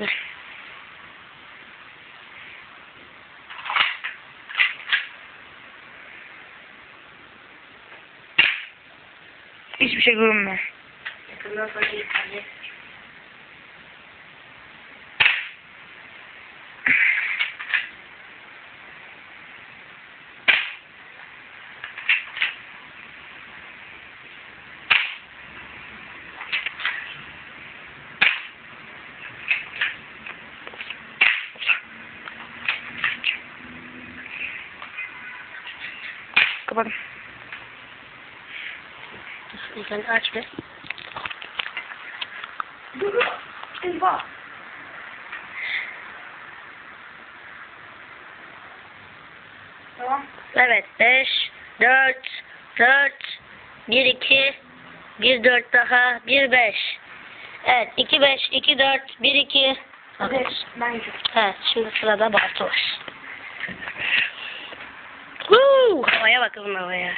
başladı. Hiçbir şey görünmüyor. Kapadım. Sen aç bir. Dur. Eyvah. Tamam. Evet. 5, 4, 4, 1, 2, 1, 4 daha, 1, 5. Evet. 2, 5, 2, 4, 1, 2. Hadi ben. Evet. Şimdi sırada Bartu var. Havaya bakın havaya.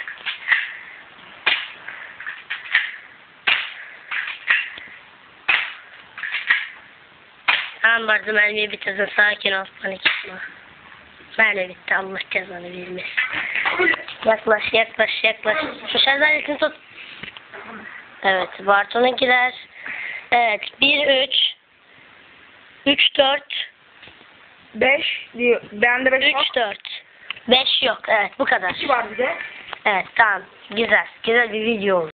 Tamam Bartu mermiyi bitirdin. Sakin ol. Panik yapma. Mermi bitti. Allah cezanı vermesin. Yaklaş, yaklaş, yaklaş. Şu şarj aletini tut. Evet, Bartu'nunkiler. Evet, 1, 3, 3, 4, 5 diyor. Bende 5 var. 3, 4. 5 yok, evet bu kadar. 2 var bir de. Evet, tamam. Güzel, güzel bir video oldu.